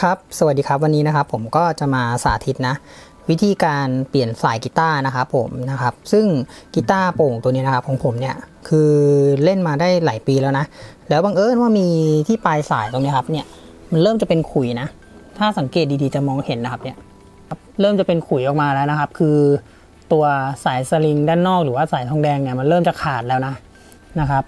ครับ สวัสดีครับวันนี้นะครับผมก็จะมาสาธิตนะ วิธีการเปลี่ยนสายกีตาร์นะครับผมนะครับ ซึ่งกีตาร์โปร่งตัวนี้นะครับของผมเนี่ยคือเล่นมาได้หลายปีแล้วนะ แล้วบังเอิญว่ามีที่ปลายสายตรงนี้ครับเนี่ยมันเริ่มจะเป็นขุยนะ ถ้าสังเกตดีๆจะมองเห็นนะครับเนี่ยเริ่มจะเป็นขุยออกมาแล้วนะครับ คือตัวสายสลิงด้านนอกหรือว่าสายทองแดงเนี่ยมันเริ่มจะขาดแล้วนะนะครับ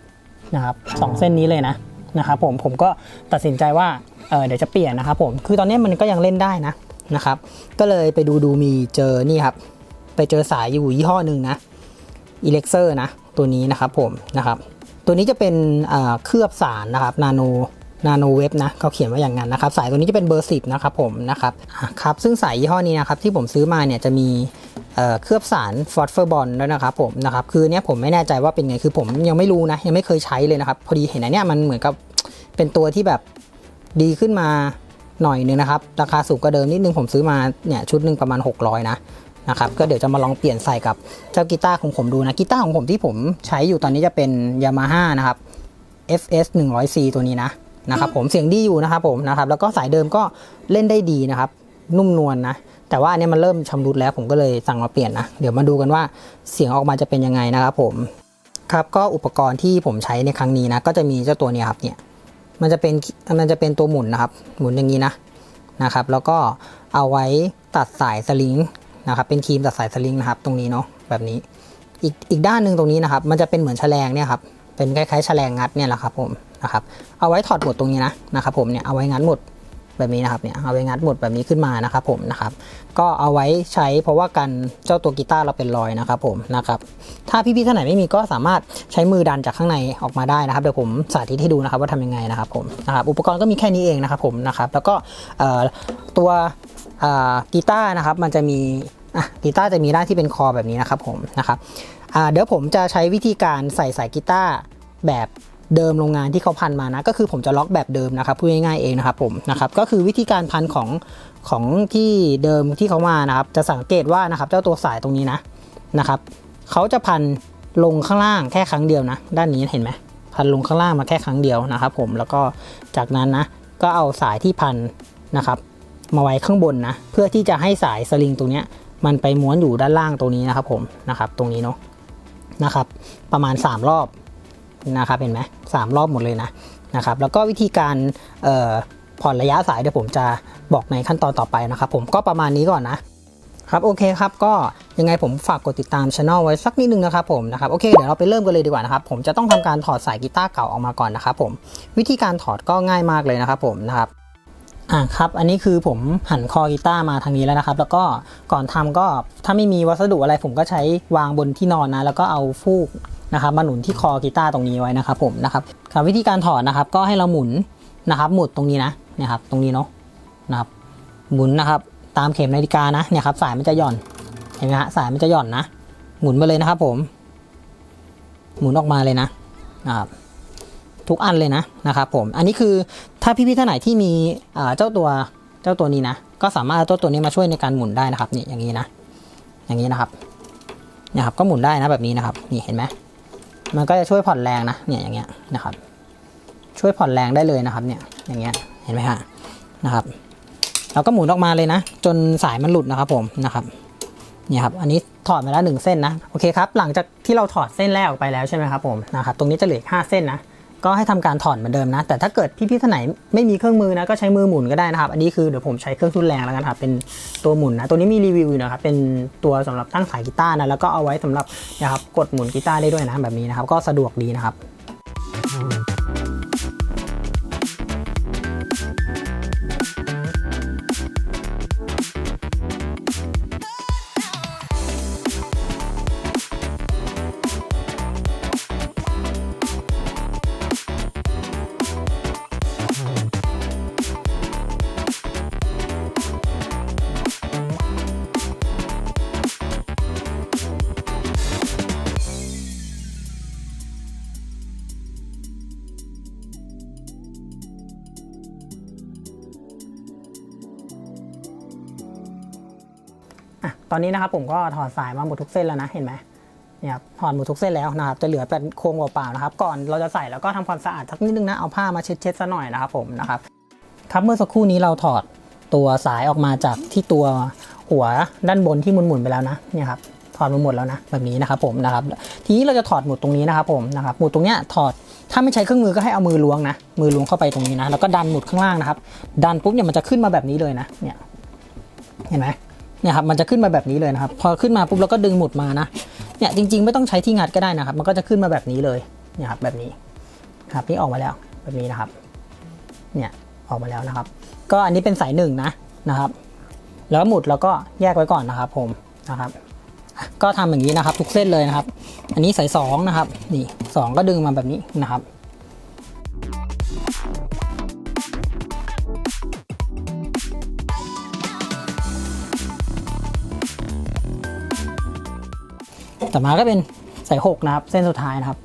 นะครับสองเส้นนี้เลยนะนะครับผมผมก็ตัดสินใจว่า เออเดี๋ยวจะเปลี่ยนนะครับผมคือตอนนี้มันก็ยังเล่นได้นะนะครับ ก็เลยไปดูดูมีเจอนี่ครับ ไปเจอสายอยู่ยี่ห้อหนึ่งนะอิเล็กเซอร์นะตัวนี้นะครับผมนะครับ ตัวนี้จะเป็นเอ่อเคลือบสารนะครับนาโนนาโนเว็บนะเขาเขียนว่าอย่างนั้นนะครับ สายตัวนี้จะเป็นเบอร์สิบนะครับผมนะครับครับซึ่งสายยี่ห้อนี้นะครับที่ผมซื้อมาเนี่ยจะมีเอ่อเคลือบสารฟอสเฟอร์บอลด้วยนะครับผมนะครับคือเนี้ยผมไม่แน่ใจว่าเป็นไงคือผมยังไม่รู้นะ ยังไม่เคยใช้เลยนะครับ พอดีเห็นอันเนี้ยมันเหมือนกับเป็นตัวที่แบบ ดีขึ้นมาหน่อยนึงนะครับ ราคาสูงกว่าเดิมนิดนึงผมซื้อมาเนี่ยชุดหนึ่งประมาณ 600 นะนะครับก็เดี๋ยวจะมาลองเปลี่ยนใส่กับเจ้ากีตาร์ของผมดูนะกีตาร์ของผมที่ผมใช้อยู่ตอนนี้จะเป็น Yamaha นะครับ FS 100C ตัวนี้นะนะครับผมเสียงดีอยู่นะครับผมนะครับแล้วก็สายเดิมก็เล่นได้ดีนะครับ นุ่มนวลนะแต่ว่าอันเนี้ยมันเริ่มชำรุดแล้วผมก็เลยสั่งมาเปลี่ยนนะ เดี๋ยวมาดูกันว่าเสียงออกมาจะเป็นยังไงนะครับผมครับก็อุปกรณ์ที่ผมใช้ในครั้งนี้นะก็จะมีเจ้าตัวนี้ครับเนี่ย มันจะเป็นมันจะเป็นตัวหมุนนะครับ หมุนอย่างนี้นะนะครับ แล้วก็เอาไว้ตัดสายสลิงนะครับ เป็นครีมตัดสายสลิงนะครับ ตรงนี้เนาะแบบนี้ อีกอีกด้านหนึ่งตรงนี้นะครับ มันจะเป็นเหมือนแฉลงเนี่ยครับเป็นคล้ายๆแฉลงงัดเนี่ยแหละครับผมนะครับ เอาไว้ถอดหมดตรงนี้นะนะครับ ผมเนี่ยเอาไว้งัดหมด แบบนี้นะครับเนี่ยเอาไว้งัดหมดแบบนี้ขึ้นมานะครับผมนะครับก็เอาไว้ใช้เพราะว่ากันเจ้าตัวกีตาร์เราเป็นรอยนะครับผมนะครับถ้าพี่ๆท่านไหนไม่มีก็สามารถใช้มือดันจากข้างในออกมาได้นะครับเดี๋ยวผมสาธิตให้ดูนะครับว่าทำยังไงนะครับผมนะครับอุปกรณ์ก็มีแค่นี้เองนะครับผมนะครับแล้วก็ตัวกีตาร์นะครับมันจะมีกีตาร์จะมีด้านที่เป็นคอแบบนี้นะครับผมนะครับเดี๋ยวผมจะใช้วิธีการใส่สายกีตาร์แบบ เดิมโรงงานที่เขาพันมานะก็คือผมจะล็อกแบบเดิมนะครับพูดง่ายๆเองนะครับผมนะครับก็คือวิธีการพันของของที่เดิมที่เขามานะครับ จะสังเกตว่านะครับเจ้าตัวสายตรงนี้นะนะครับเขาจะพันลงข้างล่างแค่ครั้งเดียวนะ ด้านนี้เห็นไหมพันลงข้างล่างมาแค่ครั้งเดียวนะครับ ผมแล้วก็จากนั้นนะก็เอาสายที่พันนะครับมาไว้ข้างบนนะเพื่อที่จะให้สายสลิงตรงนี้มันไปม้วนอยู่ด้านล่างตรงนี้นะครับผมนะครับตรงนี้เนาะนะครับประมาณ 3 รอบ นะครับเห็นไหมสามรอบหมดเลยนะนะครับแล้วก็วิธีการผ่อนระยะสายเดี๋ยวผมจะบอกในขั้นตอนต่อไปนะครับผมก็ประมาณนี้ก่อนนะครับโอเคครับก็ยังไงผมฝากกดติดตามช anel ไว้สักนิดนึงนะครับผมนะครับโอเคเดี๋ยวเราไปเริ่มกันเลยดีกว่านะครับผมจะต้องทำการถอดสายกีตาร์เก่าออกมาก่อนนะครับผมวิธีการถอดก็ง่ายมากเลยนะครับผมนะครับอะครับอันนี้คือผมหันคอกีตาร์มาทางนี้แล้วนะครับ แล้วก็ก่อนทำก็ถ้าไม่มีวัสดุอะไรผมก็ใช้วางบนที่นอนนะ แล้วก็เอาฟูก นะครับมาหนุนที่คอกีตาร์ตรงนี้ไว้นะครับผมนะครับครับวิธีการถอดนะครับก็ให้เราหมุนนะครับหมุดตรงนี้นะเนี่ยครับตรงนี้เนาะนะครับหมุนนะครับตามเข็มนาฬิกานะเนี่ยครับสายมันจะหย่อนเห็นไหมฮะสายมันจะหย่อนนะ หมุนไปเลยนะครับผม หมุนออกมาเลยนะนะครับทุกอันเลยนะนะครับผมอันนี้คือถ้าพี่ๆท่านไหนที่มีเจ้าตัวเจ้าตัวนี้นะ ก็สามารถเอาตัวตัวนี้มาช่วยในการหมุนได้นะครับนี่อย่างนี้นะ อย่างนี้นะครับเนี่ยครับก็หมุนได้นะแบบนี้นะครับนี่เห็นไหม มันก็จะช่วยผ่อนแรงนะเนี่ยอย่างเงี้ยนะครับ ช่วยผ่อนแรงได้เลยนะครับเนี่ยอย่างเงี้ยเห็นไหมฮะนะครับเราก็หมุนออกมาเลยนะ จนสายมันหลุดนะครับผมนะครับเนี่ยครับอันนี้ถอดมาแล้วหนึ่งเส้นนะโอเคครับหลังจากที่เราถอดเส้นแรกออกไปแล้วใช่ไหมครับผมนะครับตรงนี้จะเหลือห้าเส้นนะ ก็ให้ทำการถอดเหมือนเดิมนะ แต่ถ้าเกิดพี่ๆท่านไหนไม่มีเครื่องมือนะก็ใช้มือหมุนก็ได้นะครับ อันนี้คือเดี๋ยวผมใช้เครื่องทุนแรงแล้วกันครับเป็นตัวหมุนนะ ตัวนี้มีรีวิวอยู่นะครับเป็นตัวสำหรับตั้งสายกีตาร์นะแล้วก็เอาไว้สำหรับนะครับกดหมุนกีตาร์ได้ด้วยนะแบบนี้นะครับก็สะดวกดีนะครับ อะตอนนี้นะครับผมก็ถอดสายมาหมดทุกเส้นแล้วนะเห็นไหมเนี่ยครับถอดหมดทุกเส้นแล้วนะครับจะเหลือเป็นโครงเปล่าๆนะครับ ก่อนเราจะใส่แล้วก็ทำความสะอาดสักนิดนึงนะเอาผ้ามาเช็ดๆซะหน่อยนะครับผมนะครับครับเมื่อสักครู่นี้เราถอดตัวสายออกมาจากที่ตัวหัวด้านบนที่หมุนๆไปแล้วนะเนี่ยครับถอดมาหมดแล้วนะแบบนี้นะครับผมนะครับทีนี้เราจะถอดหมุดตรงนี้นะครับผมนะครับหมุดตรงเนี้ยถอดถ้าไม่ใช้เครื่องมือก็ให้เอามือล้วงนะมือล้วงเข้าไปตรงนี้นะแล้วก็ดันหมุดข้างล่างนะครับ ดันปุ๊บเนี่ยมันจะขึ้นมาแบบนี้เลยนะเนี่ยเห็นไหม เนี่ยครับมันจะขึ้นมาแบบนี้เลยนะครับ พอขึ้นมาปุ๊บเราก็ดึงหมุดมานะเนี่ยจริง ๆ ไม่ต้องใช้ที่งัดก็ได้นะครับ มันก็จะขึ้นมาแบบนี้เลยเนี่ยครับแบบนี้ครับนี่ออกมาแล้วแบบนี้นะครับเนี่ยออกมาแล้วนะครับ ก็อันนี้เป็นสายหนึ่งนะนะครับ แล้วหมุดเราก็แยกไว้ก่อนนะครับผมนะครับก็ทำอย่างนี้นะครับ ทุกเส้นเลยนะครับ อันนี้สายสองนะครับนี่สองก็ดึงมาแบบนี้นะครับ ต่อมาก็เป็นสายหกนะครับ เส้นสุดท้ายนะครับ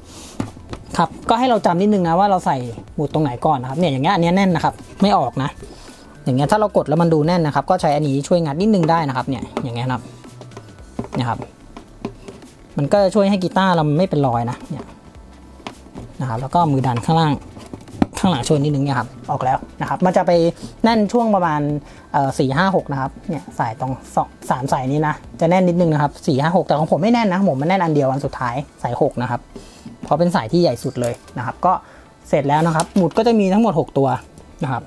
ครับก็ให้เราจำนิดนึงนะว่าเราใส่หมุดตรงไหนก่อนนะครับเนี่ยอย่างเงี้ยอันนี้แน่นนะครับไม่ออกนะ อย่างเงี้ยถ้าเรากดแล้วมันดูแน่นนะครับ ก็ใช้อันนี้ช่วยงัดนิดนึงได้นะครับเนี่ยอย่างเงี้ยนะครับนะครับ มันก็จะช่วยให้กีตาร์เราไม่เป็นรอยนะเนี่ยนะครับแล้วก็มือดันข้างล่าง ข้างหลังช่วยนิดนึงเนี่ยครับออกแล้วนะครับ มันจะไปแน่นช่วงประมาณสี่ห้าหกนะครับเนี่ยสายตรงสองสามสายนี้นะจะแน่นนิดนึงนะครับสี่ห้าหกแต่ของผมไม่แน่นนะผมมันแน่นอันเดียวอันสุดท้ายสายหกนะครับเพราะเป็นสายที่ใหญ่สุดเลยนะครับ ก็เสร็จแล้วนะครับ หมุดก็จะมีทั้งหมด 6 ตัวนะครับ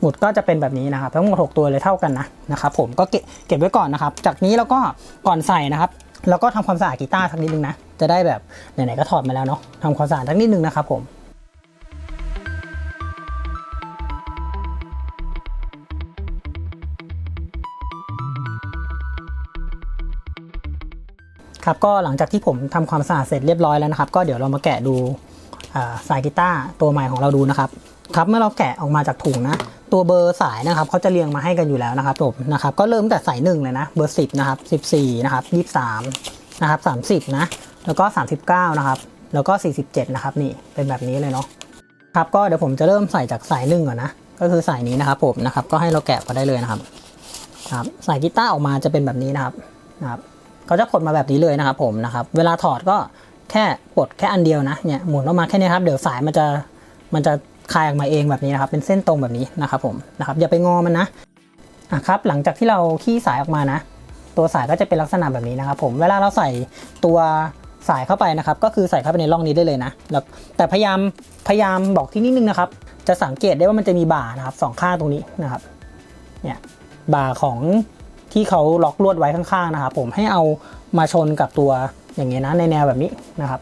หมุดก็จะเป็นแบบนี้นะครับทั้งหมด 6 ตัวเลยเท่ากันนะนะครับ ผมก็เก็บเก็บไว้ก่อนนะครับ จากนี้เราก็ก่อนใส่นะครับเราก็ทำความสะอาดกีตาร์สักนิดนึงนะ จะได้แบบไหนๆก็ถอดมาแล้วเนาะทำความสะอาดสักนิดนึงนะครับผม ครับก็หลังจากที่ผมทำความสะอาดเสร็จเรียบร้อยแล้วนะครับ ก็เดี๋ยวเรามาแกะดูสายกีตาร์ตัวใหม่ของเราดูนะครับครับเมื่อเราแกะออกมาจากถุงนะตัวเบอร์สายนะครับเขาจะเรียงมาให้กันอยู่แล้วนะครับผมนะครับก็เริ่มแต่สายหนึ่งเลยนะเบอร์สิบนะครับสิบสี่นะครับยี่สามนะครับสามสิบนะแล้วก็สามสิบเก้านะครับแล้วก็สี่สิบเจ็ดนะครับนี่เป็นแบบนี้เลยเนาะครับก็เดี๋ยวผมจะเริ่มใส่จากสายหนึ่งก่อนนะก็คือสายนี้นะครับผมนะครับก็ให้เราแกะมาได้เลยนะครับครับสายกีตาร์ออกมาจะเป็นแบบนี้นะครับนะครับ เขาจะปลดมาแบบนี้เลยนะครับผมนะครับเวลาถอดก็แค่ปลดแค่อันเดียวนะเนี่ยหมุนออกมาแค่นี้ครับเดี๋ยวสายมันจะมันจะคลายออกมาเองแบบนี้นะครับเป็นเส้นตรงแบบนี้นะครับผมนะครับอย่าไปงอมันนะอะครับหลังจากที่เราขี้สายออกมานะ ตัวสายก็จะเป็นลักษณะแบบนี้นะครับผมเวลาเราใส่ตัวสายเข้าไปนะครับ ก็คือใส่เข้าไปในร่องนี้ได้เลยนะแล้วแต่พยายามพยายามบอกที่นิดนึงนะครับ จะสังเกตได้ว่ามันจะมีบ่านะครับสองข้างตรงนี้นะครับเนี่ยบ่าของ ที่เขาล็อกลวดไว้ข้างๆนะครับผมให้เอามาชนกับตัวอย่างเงี้ยนะในแนวแบบนี้นะครับ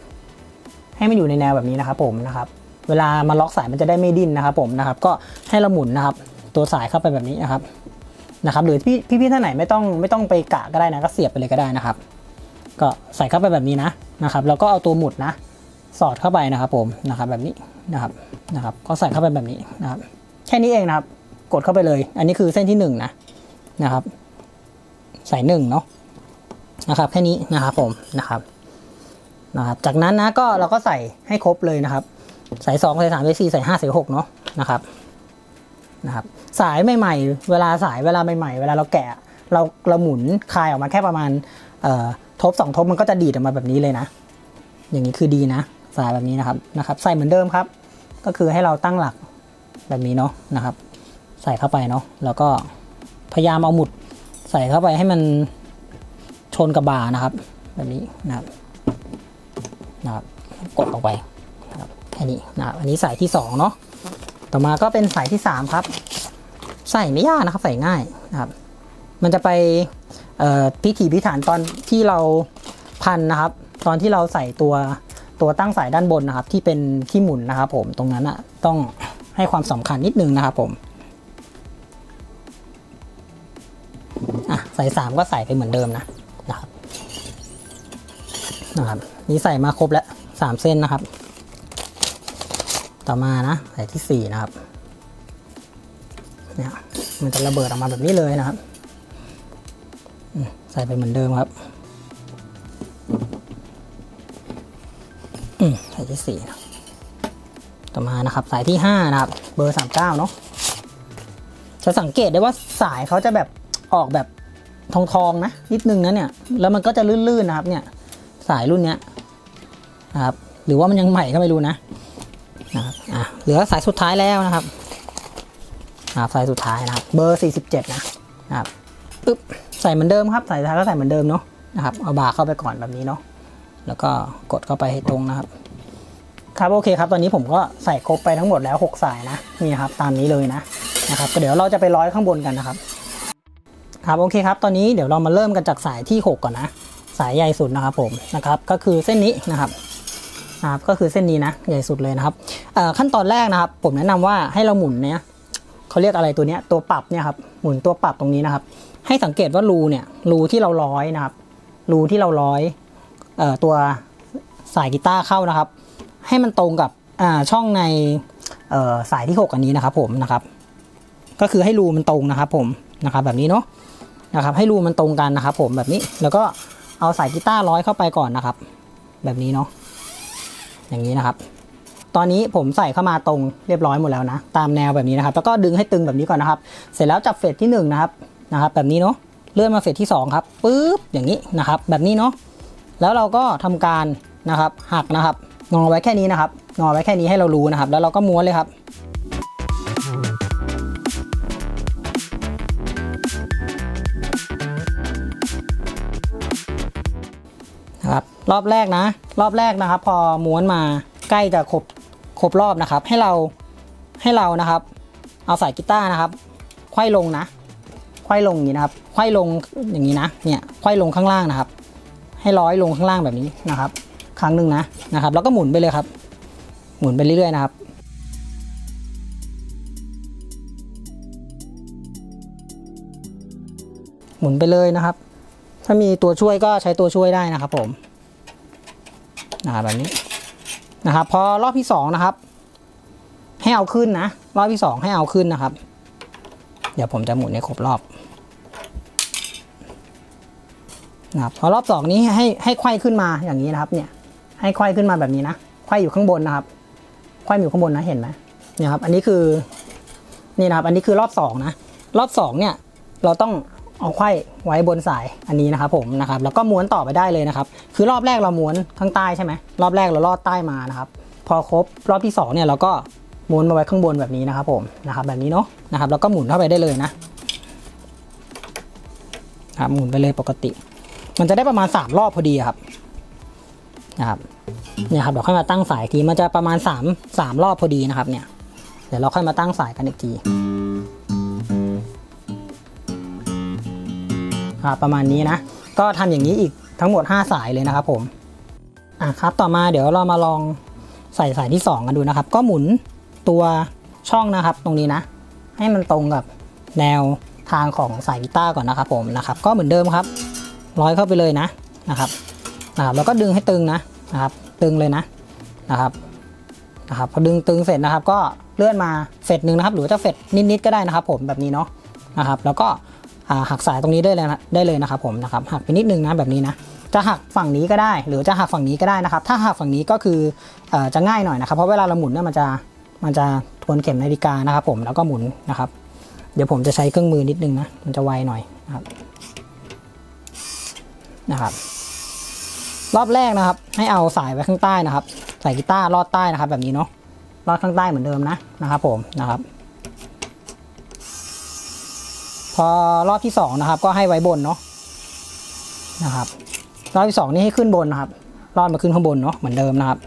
ให้มันอยู่ในแนวแบบนี้นะครับผมนะครับ เวลามาล็อกสายมันจะได้ไม่ดิ้นนะครับผมนะครับ ก็ให้เราหมุนนะครับ ตัวสายเข้าไปแบบนี้นะครับนะครับหรือพี่พี่ๆท่านไหนไม่ต้องไม่ต้องไปกะก็ได้นะก็เสียบไปเลยก็ได้นะครับ ก็ใส่เข้าไปแบบนี้นะนะครับแล้วก็เอาตัวหมุดนะ สอดเข้าไปนะครับผมนะครับแบบนี้นะครับนะครับ ก็ใส่เข้าไปแบบนี้นะครับ แค่นี้เองนะครับ กดเข้าไปเลย อันนี้คือเส้นที่หนึ่งนะนะครับ สายหนึ่งเนาะนะครับแค่นี้นะครับผมนะครับนะครับ จากนั้นนะก็เราก็ใส่ให้ครบเลยนะครับสายสองสายสามสายสี่สายห้าสายหกเนาะนะครับนะครับ สายใหม่ๆ เวลาสายเวลาใหม่ๆ เวลาเราแกะเราเราหมุนคลายออกมาแค่ประมาณเอ่อทบสองทบมันก็จะดีดออกมาแบบนี้เลยนะ อย่างนี้คือดีนะ สายแบบนี้นะครับนะครับ ใส่เหมือนเดิมครับ ก็คือให้เราตั้งหลักแบบนี้เนาะนะครับ ใส่เข้าไปเนาะแล้วก็พยายามเอาหมุด ใส่เข้าไปให้มันชนกับบ่านะครับ แบบนี้นะครับนะครับกดออกไปนะครับแค่นี้นะครับอันนี้สายที่สองเนาะต่อมาก็เป็นสายที่สามครับ ใส่ไม่ยากนะครับใส่ง่ายนะครับ มันจะไปพิถีพิถันตอนที่เราพันนะครับ ตอนที่เราใส่ตัวตัวตั้งสายด้านบนนะครับ ที่เป็นที่หมุนนะครับ ผมตรงนั้นอะต้องให้ความสำคัญนิดนึงนะครับผม อะใส่สามก็ใส่ไปเหมือนเดิมนะนะครับนะครับนี่ใส่มาครบแล้วสามเส้นนะครับ ต่อมานะใส่ที่สี่นะครับเนี่ยมันจะระเบิดออกมาแบบนี้เลยนะครับใส่ไปเหมือนเดิมครับอืมใส่ที่สี่นะต่อมานะครับ สายที่ห้านะครับ เบอร์สามเก้าเนาะจะสังเกตได้ว่าสายเขาจะแบบ ออกแบบทองทองๆนะนิดนึงนะเนี่ยแล้วมันก็จะลื่นๆนะครับเนี่ยสายรุ่นเนี้ยนะครับหรือว่ามันยังใหม่ก็ไม่รู้นะนะครับอะเหลือสายสุดท้ายแล้วนะครับนะครับสายสุดท้ายนะครับเบอร์ 47 นะนะครับปึ๊บใส่เหมือนเดิมครับสายสุดท้ายก็ใส่เหมือนเดิมเนาะนะครับเอาบาร์เข้าไปก่อนแบบนี้เนาะแล้วก็กดเข้าไปให้ตรงนะครับ ครับโอเคครับ ตอนนี้ผมก็ใส่ครบไปทั้งหมดแล้ว 6 สายนะนี่ครับตามนี้เลยนะนะครับก็เดี๋ยวเราจะไปร้อยข้างบนกันนะครับ ครับโอเคครับตอนนี้เดี๋ยวเรามาเริ่มกันจากสายที่ 6 ก่อนนะ สายใหญ่สุดนะครับผมนะครับก็คือเส้นนี้นะครับนะครับก็คือเส้นนี้นะใหญ่สุดเลยนะครับขั้นตอนแรกนะครับ ผมแนะนำว่าให้เราหมุนเนี่ยเขาเรียกอะไรตัวเนี้ยตัวปรับเนี่ยครับหมุนตัวปรับตรงนี้นะครับ ให้สังเกตว่ารูเนี่ยรูที่เราร้อยนะครับรูที่เราร้อยเอ่อตัวสายกีตาร์เข้านะครับ ให้มันตรงกับอ่าช่องในเอ่อสายที่ 6 อันนี้นะครับผมนะครับ ก็คือให้รูมันตรงนะครับผมนะครับแบบนี้เนาะ นะครับให้รูมันตรงกันนะครับ ผมแบบนี้แล้วก็เอาสายกีตาร์ร้อยเข้าไปก่อนนะครับ แบบนี้เนาะอย่างนี้นะครับ ตอนนี้ผมใส่เข้ามาตรงเรียบร้อยหมดแล้วนะ ตามแนวแบบนี้นะครับ แล้วก็ดึงให้ตึงแบบนี้ก่อนนะครับ เสร็จแล้วจับเฟสที่1นนะครับนะครับ แบบนี้เนาะเลื่อนมาเฟสที่ 2 ครับปึ๊บอย่างนี้นะครับ แบบนี้เนาะแล้วเราก็ทำการนะครับหักนะครับงอไว้แค่นี้นะครับงอไว้แค่นี้ให้เรารู้นะครับ แล้วเราก็ม้วนเลยครับ รอบแรกนะ รอบแรกนะครับ พอม้วนมาใกล้จะครบครบรอบนะครับ ให้เราให้เรานะครับ เอาสายกีตาร์นะครับไขว้ลงนะไขว้ลงอย่างนี้นะครับไขว้ลงอย่างนี้นะเนี่ยไขว้ลงข้างล่างนะครับ ให้ร้อยลงข้างล่างแบบนี้นะครับ ครั้งหนึ่งนะนะครับ แล้วก็หมุนไปเลยครับ หมุนไปเรื่อยๆนะครับหมุนไปเลยนะครับ ถ้ามีตัวช่วยก็ใช้ตัวช่วยได้นะครับผม นะครับแบบนี้นะครับ พอรอบที่สองนะครับ ให้เอาขึ้นนะ รอบที่สองให้เอาขึ้นนะครับ เดี๋ยวผมจะหมุนให้ครบรอบนะครับพอรอบสองนี้ให้ให้ไขว้ขึ้นมาอย่างนี้นะครับ เนี่ย ให้ไขว้ขึ้นมาแบบนี้นะไขว้อยู่ข้างบนนะครับไขว้อยู่ข้างบนนะเห็นไหมเนี่ยครับ อันนี้คือนี่นะครับ อันนี้คือรอบสองนะ รอบสองเนี่ย เราต้อง เอาไขว้ไว้บนสายอันนี้นะครับผมนะครับแล้วก็ม้วนต่อไปได้เลยนะครับ คือรอบแรกเราม้วนข้างใต้ใช่ไหมรอบแรกเราลอดใต้มานะครับ พอครบรอบที่สองเนี่ยเราก็ม้วนมาไว้ข้างบนแบบนี้นะครับผมนะครับแบบนี้เนาะนะครับแล้วก็หมุนเข้าไปได้เลยนะครับหมุนไปเลยปกติ มันจะได้ประมาณสามรอบพอดีครับนะครับเนี่ยครับเดี๋ยวค่อยมาตั้งสายทีมันจะประมาณสามสามรอบพอดีนะครับเนี่ยเดี๋ยวเราค่อยมาตั้งสายกันอีกที ครับประมาณนี้นะ ก็ทำอย่างนี้อีกทั้งหมด 5 สายเลยนะครับผมอะครับต่อมาเดี๋ยวเรามาลองใส่สายที่ 2 กันดูนะครับ ก็หมุนตัวช่องนะครับ ตรงนี้นะ ให้มันตรงกับแนวทางของสายกีตาร์ก่อนนะครับผมนะครับ ก็เหมือนเดิมครับ ร้อยเข้าไปเลยนะนะครับนะครับแล้วก็ดึงให้ตึงนะนะครับ ตึงเลยนะนะครับนะครับพอดึงตึงเสร็จนะครับ ก็เลื่อนมาเฟสหนึ่งนะครับ หรือจะเฟสนิดๆก็ได้นะครับ ผมแบบนี้เนาะนะครับ แล้วก็ หักสายตรงนี้ได้เลยนะได้เลยนะครับผมนะครับหักไปนิดนึงนะแบบนี้นะจะหักฝั่งนี้ก็ได้ หรือจะหักฝั่งนี้ก็ได้นะครับ ถ้าหักฝั่งนี้ก็คือจะง่ายหน่อยนะครับ เพราะเวลาเราหมุนเนี่ยมันจะมันจะทวนเข็มนาฬิกานะครับ ผมแล้วก็หมุนนะครับ เดี๋ยวผมจะใช้เครื่องมือนิดนึงนะมันจะไวหน่อยนะครับนะครับ รอบแรกนะครับ ให้เอาสายไว้ข้างใต้นะครับสายกีตาร์ลอดใต้นะครับ แบบนี้เนาะลอดข้างใต้เหมือนเดิมนะนะครับ ผมนะครับ พอรอบที่สองนะครับ ก็ให้ไว้บนเนาะนะครับ รอบที่สองนี่ให้ขึ้นบนนะครับ รอดมาขึ้นข้างบนเนาะเหมือนเดิมนะครับ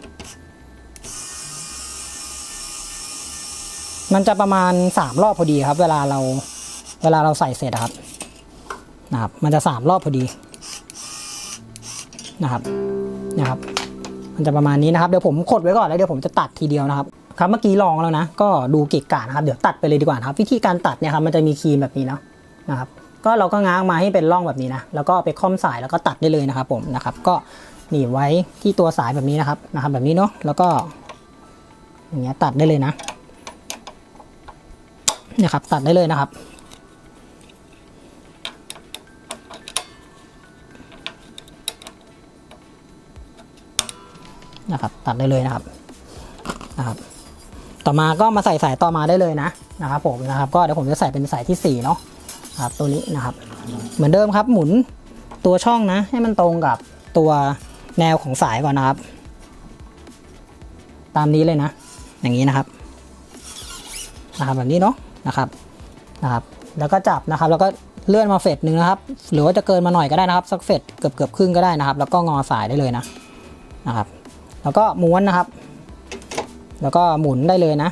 มันจะประมาณสามรอบพอดีครับ เวลาเราเวลาเราใส่เสร็จอะครับนะครับ มันจะสามรอบพอดีนะครับนะครับ มันจะประมาณนี้นะครับ เดี๋ยวผมกดไว้ก่อนแล้วเดี๋ยวผมจะตัดทีเดียวนะครับครับเมื่อกี้ลองแล้วนะ ก็ดูเกะกะนะครับ เดี๋ยวตัดไปเลยดีกว่านะครับ วิธีการตัดเนี่ยครับมันจะมีครีมแบบนี้เนาะ นะครับก็เราก็ง้างมาให้เป็นร่องแบบนี้นะแล้วก็ไปค่อมสายแล้วก็ตัดได้เลยนะครับผมนะครับก็หนีบไว้ที่ตัวสายแบบนี้นะครับนะครับแบบนี้เนาะแล้วก็อย่างเงี้ยตัดได้เลยนะเนี่ยครับตัดได้เลยนะครับนะครับตัดได้เลยนะครับนะครับ ต่อมาก็มาใส่สายต่อมาได้เลยนะนะครับผมนะครับ ก็เดี๋ยวผมจะใส่เป็นสายที่สี่เนาะ ครับตัวนี้นะครับ เหมือนเดิมครับหมุนตัวช่องนะ ให้มันตรงกับตัวแนวของสายก่อนนะครับ ตามนี้เลยนะ อย่างนี้นะครับนะครับแบบนี้เนาะนะครับนะครับ แล้วก็จับนะครับ แล้วก็เลื่อนมาเฟดหนึ่งนะครับ หรือว่าจะเกินมาหน่อยก็ได้นะครับสักเฟดเกือบเกือบครึ่งก็ได้นะครับ แล้วก็งอสายได้เลยนะนะครับ แล้วก็ม้วนนะครับ แล้วก็หมุนได้เลยนะ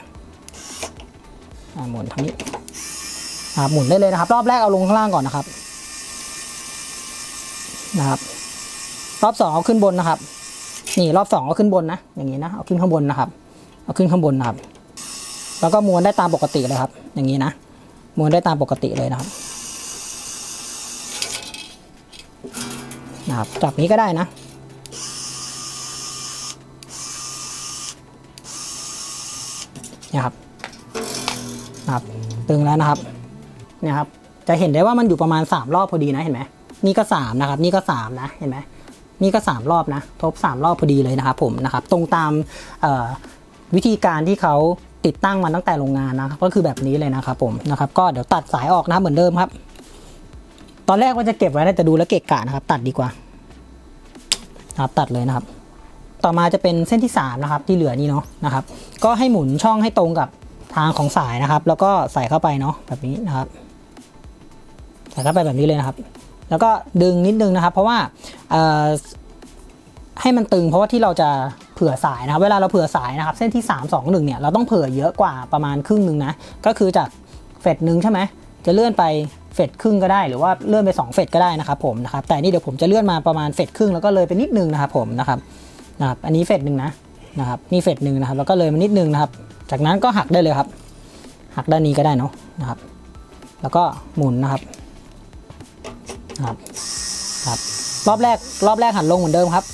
หมุนทางนี้ นะครับหมุนได้เลยนะครับ รอบแรกเอาลงข้างล่างก่อนนะครับนะครับ รอบสองเอาขึ้นบนนะครับ นี่รอบสองเอาขึ้นบนนะ อย่างนี้นะเอาขึ้นข้างบนนะครับ เอาขึ้นข้างบนนะครับ แล้วก็ม้วนได้ตามปกติเลยครับ อย่างนี้นะม้วนได้ตามปกติเลยนะครับนะครับจับนี้ก็ได้นะนี่ยครับนะครับตึงแล้วนะครับ นี่ยครับจะเห็นได้ว่ามันอยู่ประมาณ 3 รอบพอดีนะเห็นไหมนี่ก็ 3 นะครับ นี่ก็ 3 นะเห็นไหมนี่ก็ 3 รอบนะทบ 3 รอบพอดีเลยนะครับผมนะครับตรงตามวิธีการที่เขาติดตั้งมาตั้งแต่โรงงานนะครับก็คือแบบนี้เลยนะครับผมนะครับก็เดี๋ยวตัดสายออกนะครับเหมือนเดิมครับ ตอนแรกว่าจะเก็บไว้นะแต่ดูแล้วเกะกะนะครับ ตัดดีกว่านะครับตัดเลยนะครับ ต่อมาจะเป็นเส้นที่ 3 นะครับ ที่เหลือนี่เนาะนะครับ ก็ให้หมุนช่องให้ตรงกับทางของสายนะครับ แล้วก็ใส่เข้าไปเนาะแบบนี้นะครับ ใส่เข้าไปแบบนี้เลยนะครับ แล้วก็ดึงนิดนึงนะครับ เพราะว่าให้มันตึงเพราะว่าที่เราจะเผื่อสายนะครับ เวลาเราเผื่อสายนะครับ เส้นที่ 3 2 1เนี่ยเราต้องเผื่อเยอะกว่าประมาณครึ่งหนึ่งนะ ก็คือจากเฟดหนึ่งใช่ไหมจะเลื่อนไปเฟดครึ่งก็ได้หรือว่าเลื่อนไป 2 เฟดก็ได้นะครับผมนะครับแต่นี่เดี๋ยวผมจะเลื่อนมาประมาณเฟดครึ่งแล้วก็เลยไปนิดนึงนะครับผมนะครับนะครับอันนี้เฟดหนึ่งนะนะครับนี่เฟดหนึ่งนะครับแล้วก็เลยมานิดนึงนะครับ จากนั้นก็หักได้เลยครับ หักด้านนี้ก็ได้เนาะนะครับ แล้วก็หมุนนะครับ ครับครับรอบแรกรอบแรกหันลงเหมือนเดิมครับ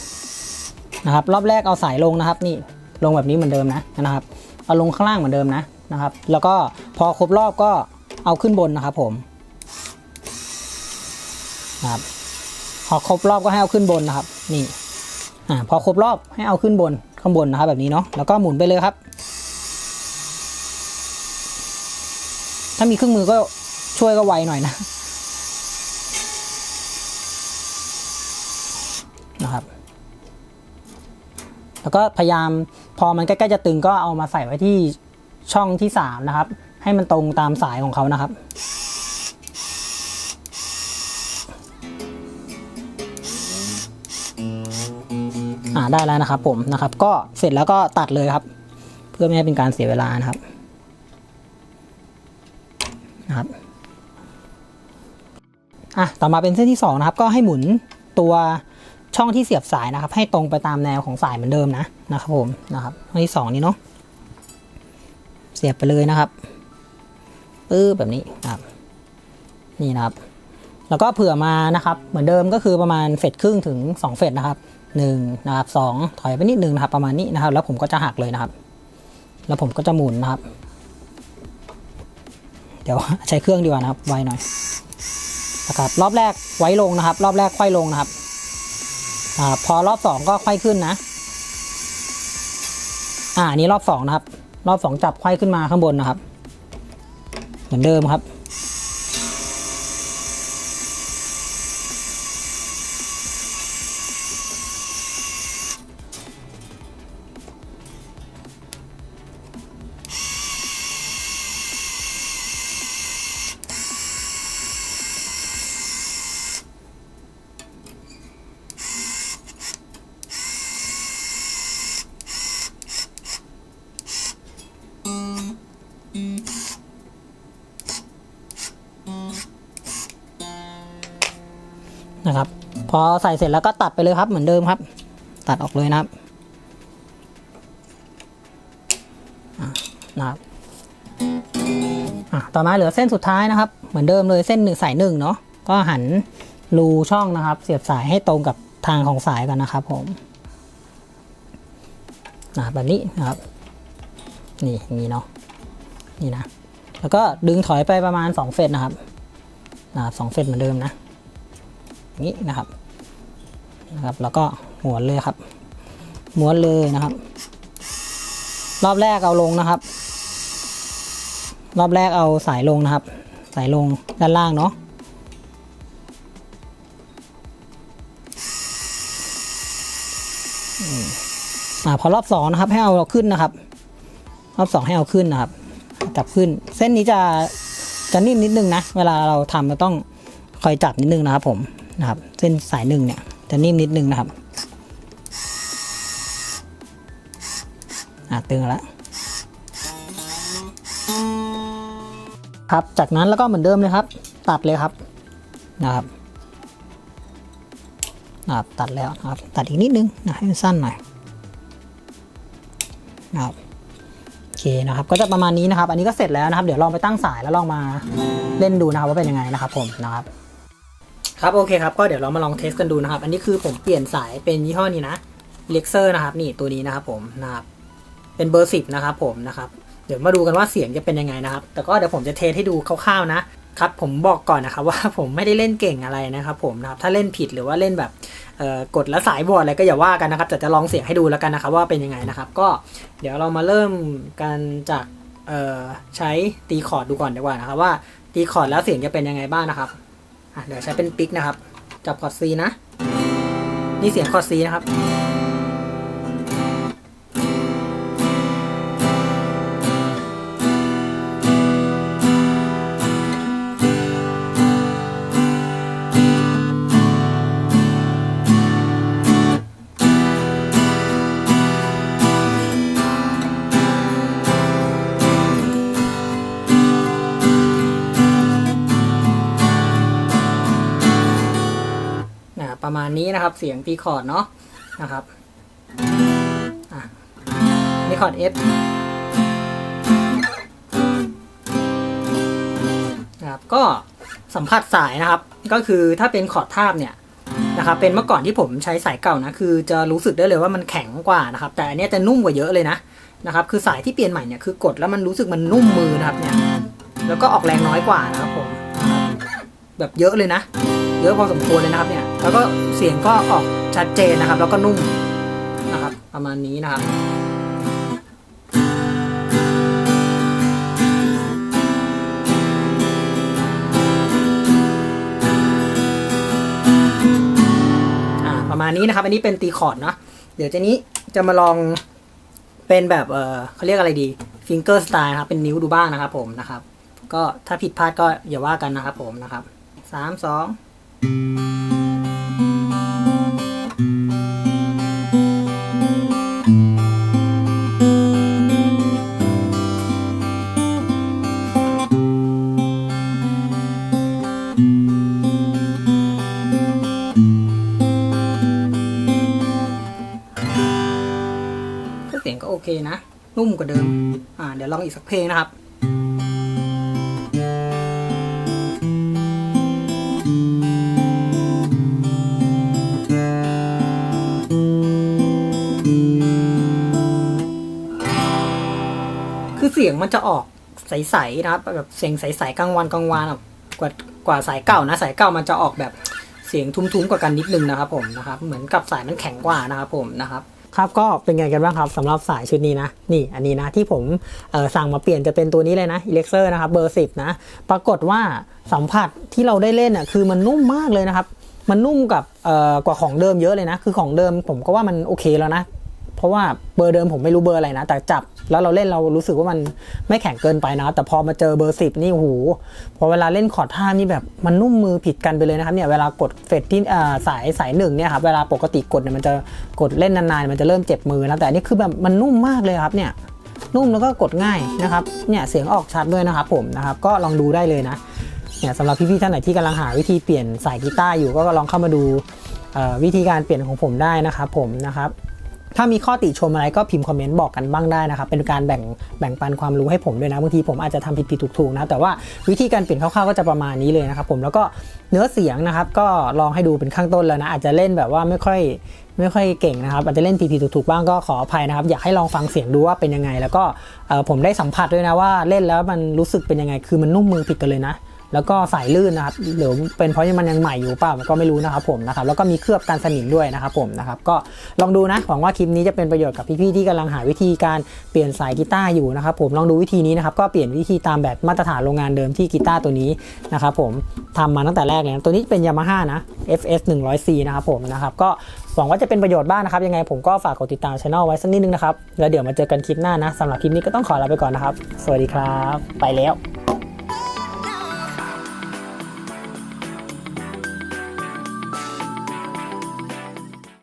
นะครับ รอบแรกเอาสายลงนะครับ นี่ลงแบบนี้เหมือนเดิมนะนะครับ เอาลงข้างล่างเหมือนเดิมนะนะครับ แล้วก็พอครบรอบก็เอาขึ้นบนนะครับผมนะครับพอครบรอบก็ให้เอาขึ้นบนนะครับ นี่อ่าพอครบรอบให้เอาขึ้นบนข้างบนนะครับ แบบนี้เนาะแล้วก็หมุนไปเลยครับ ถ้ามีเครื่องมือก็ช่วยก็ไวหน่อยนะนะครับ แล้วก็พยายามพอมันใกล้ๆจะตึงก็เอามาใส่ไว้ที่ช่องที่3นะครับ ให้มันตรงตามสายของเขานะครับ อ่าได้แล้วนะครับผมนะครับ ก็เสร็จแล้วก็ตัดเลยครับ เพื่อไม่ให้เป็นการเสียเวลานะครับนะครับอะต่อมาเป็นเส้นที่2นะครับ ก็ให้หมุนตัว ช่องที่เสียบสายนะครับ ให้ตรงไปตามแนวของสายเหมือนเดิมนะนะครับผมนะครับช่องที่2นี้เนาะเสียบไปเลยนะครับปื้อแบบนี้นะครับนี่นะครับ แล้วก็เผื่อมานะครับ เหมือนเดิมก็คือประมาณเฟดครึ่งถึง 2 เฟดนะครับ1นะครับ2ถอยไปนิดนึงนะครับ ประมาณนี้นะครับ แล้วผมก็จะหักเลยนะครับ แล้วผมก็จะหมุนนะครับ เดี๋ยวใช้เครื่องดีกว่านะครับไวหน่อยนะครับรอบแรกไว้ลงนะครับ รอบแรกไขว้ลงนะครับ อ่าพอรอบสองก็ค่อยขึ้นนะ อ่านี้รอบสองนะครับ รอบสองจับค่อยขึ้นมาข้างบนนะครับ เหมือนเดิมครับ พอใส่เสร็จแล้วก็ตัดไปเลยครับเหมือนเดิมครับ ตัดออกเลยนะครับนะครับต่อมาเหลือเส้นสุดท้ายนะครับ เหมือนเดิมเลยเส้นหนึ่งสายหนึ่งเนาะก็หันรูช่องนะครับ เสียบสายให้ตรงกับทางของสายกันนะครับ ผมนะแบบนี้นะครับ นี่อย่างนี้เนาะนี่นะ แล้วก็ดึงถอยไปประมาณ 2 เฟสนะครับนะครับสองเฟสเหมือนเดิมนะอย่างนี้นะครับ นะครับ แล้วก็ม้วนเลยครับ ม้วนเลยนะครับ รอบแรกเอาลงนะครับ รอบแรกเอาสายลงนะครับ สายลงด้านล่างเนาะอ่าพอรอบสองนะครับ ให้เอาขึ้นนะครับ รอบสองให้เอาขึ้นนะครับจับขึ้น เส้นนี้จะจะนิ่มนิดนึงนะ เวลาเราทำเราต้องคอยจับนิดนึงนะครับผมนะครับ เส้นสายหนึ่งเนี่ย จะนิ่มนิดนึงนะครับ อะตึงแล้วครับ จากนั้นแล้วก็เหมือนเดิมเลยครับ ตัดเลยครับนะครับนะครับตัดแล้วนะครับ ตัดอีกนิดนึงนะให้มันสั้นหน่อยนะครับโอเคนะครับ ก็จะประมาณนี้นะครับ อันนี้ก็เสร็จแล้วนะครับ เดี๋ยวลองไปตั้งสายแล้วลองมาเล่นดูนะครับว่าเป็นยังไงนะครับผมนะครับ ครับโอเคครับก็เดี๋ยวเรามาลองเทสกันดูนะครับ อันนี้คือผมเปลี่ยนสายเป็นยี่ห้อนี้นะเล็กเซอร์นะครับนี่ตัวนี้นะครับผมนะครับเป็นเบอร์สิบนะครับผมนะครับเดี๋ยวมาดูกันว่าเสียงจะเป็นยังไงนะครับ แต่ก็เดี๋ยวผมจะเทสให้ดูคร่าวๆนะครับผมบอกก่อนนะครับว่าผมไม่ได้เล่นเก่งอะไรนะครับผมนะครับถ้าเล่นผิดหรือว่าเล่นแบบกดแล้วสายบอดอะไรก็อย่าว่ากันนะครับแต่จะลองเสียงให้ดูแล้วกันนะครับว่าเป็นยังไงนะครับ ก็เดี๋ยวเรามาเริ่มกันจากใช้ตีคอร์ดดูก่อนดีกว่านะครับว่าตีคอร์ดแล้วเสียงจะเป็นยังไงบ้างนะครับ เดี๋ยวใช้เป็นปิกนะครับ จับคอร์ด C นะ นี่เสียงคอร์ด C นะครับ ณนี้นะครับ เสียงตีคอร์ดเนาะนะครับนี่คอร์ด F นะครับก็สัมผัสสายนะครับ ก็คือถ้าเป็นคอร์ดทาบเนี่ยนะครับ เป็นเมื่อก่อนที่ผมใช้สายเก่านะ คือจะรู้สึกได้เลยว่ามันแข็งกว่านะครับ แต่อันนี้จะนุ่มกว่าเยอะเลยนะนะครับ คือสายที่เปลี่ยนใหม่เนี่ยคือกดแล้วมันรู้สึกมันนุ่มมือนะครับเนี่ย แล้วก็ออกแรงน้อยกว่านะครับผม แบบเยอะเลยนะ เยอะพอสมควรเลยนะครับเนี่ย แล้วก็เสียงก็ออกชัดเจนนะครับ แล้วก็นุ่มนะครับ ประมาณนี้นะครับอ่าประมาณนี้นะครับ อันนี้เป็นตีคอร์ดเนาะเดี๋ยวเจนี้จะมาลองเป็นแบบเออเขาเรียกอะไรดีฟิงเกอร์สไตล์นะครับ เป็นนิ้วดูบ้างนะครับผมนะครับ ก็ถ้าผิดพลาดก็อย่าว่ากันนะครับผมนะครับสามสอง เคนะ นุ่มกว่าเดิม อ่า เดี๋ยวลองอีกสักเพลงนะครับคือเสียงมันจะออกใสๆนะครับแบบเสียงใสๆกลางวันกลางวานอะกว่ากว่าสายเก่านะสายเก่ามันจะออกแบบเสียงทุ้มๆกว่ากันนิดนึงนะครับผมนะครับ เหมือนกับสายมันแข็งกว่านะครับผมนะครับ ครับก็เป็นไงกันบ้างครับสำหรับสายชุดนี้นะ นี่อันนี้นะที่ผมสั่งมาเปลี่ยนจะเป็นตัวนี้เลยนะอิเล็กเซอร์นะครับเบอร์สิบนะปรากฏว่าสัมผัสที่เราได้เล่นอะคือมันนุ่มมากเลยนะครับ มันนุ่มกับกว่าของเดิมเยอะเลยนะ คือของเดิมผมก็ว่ามันโอเคแล้วนะ เพราะว่าเบอร์เดิมผมไม่รู้เบอร์อะไรนะ แต่จับ แล้วเราเล่นเรารู้สึกว่ามันไม่แข็งเกินไปนะ แต่พอมาเจอเบอร์สิบนี่โอ้โหพอเวลาเล่นคอร์ดท่านี่แบบมันนุ่มมือผิดกันไปเลยนะครับเนี่ยเวลากดเฟดที่าสายสายหนึ่งเนี่ยครับเวลาปกติกดเนี่ยมันจะกดเล่นนานๆมันจะเริ่มเจ็บมือนะแต่นนี้คือแบบมันนุ่มมากเลยครับเนี่ยนุ่มแล้วก็กดง่ายนะครับเนี่ยเสียงออกชัดด้วยนะครับผมนะครับก็ลองดูได้เลยนะเนี่ยสำหรับพี่ๆท่านไหนที่กำลังหาวิธีเปลี่ยนสายกีตาร์อยู่ก็ลองเข้ามาดูวิธีการเปลี่ยนของผมได้นะครับผมนะครับ ถ้ามีข้อติชมอะไรก็พิมพ์คอมเมนต์บอกกันบ้างได้นะครับ เป็นการแบ่งแบ่งปันความรู้ให้ผมด้วยนะ บางทีผมอาจจะทำผิดผิดถูกๆนะ แต่ว่าวิธีการเปลี่ยนคร่าวๆก็จะประมาณนี้เลยนะครับผมแล้วก็เนื้อเสียงนะครับ ก็ลองให้ดูเป็นข้างต้นแล้วนะ อาจจะเล่นแบบว่าไม่ค่อยไม่ค่อยเก่งนะครับ อาจจะเล่นผิดผิดถูกๆบ้างก็ขออภัยนะครับ อยากให้ลองฟังเสียงดูว่าเป็นยังไง แล้วก็ผมได้สัมผัสด้วยนะว่าเล่นแล้วมันรู้สึกเป็นยังไง คือมันนุ่มมือผิดกันเลยนะ แล้วก็สายลื่นนะครับหรือเป็นเพราะมันยังใหม่อยู่เปล่าก็ไม่รู้นะครับผมนะครับแล้วก็มีเคลือบกันสนิมด้วยนะครับผมนะครับก็ลองดูนะหวังว่าคลิปนี้จะเป็นประโยชน์กับพี่ๆที่กำลังหาวิธีการเปลี่ยนสายกีตาร์อยู่นะครับผมลองดูวิธีนี้นะครับก็เปลี่ยนวิธีตามแบบมาตรฐานโรงงานเดิมที่กีตาร์ตัวนี้นะครับผมทำมาตั้งแต่แรกเลยนะตัวนี้เป็น Yamaha นะ FS 100C นะครับผมนะครับก็หวังว่าจะเป็นประโยชน์บ้างนะครับ ยังไงผมก็ฝากกดติดตามช่องไว้สักนิดนึงนะครับ แล้วเดี๋ยวมาเจอกันคลิปหน้านะสำหรับคลิปนี้ก็ต้องขอลาไปก่อนนะครับ สวัสดีครับ ไปแล้ว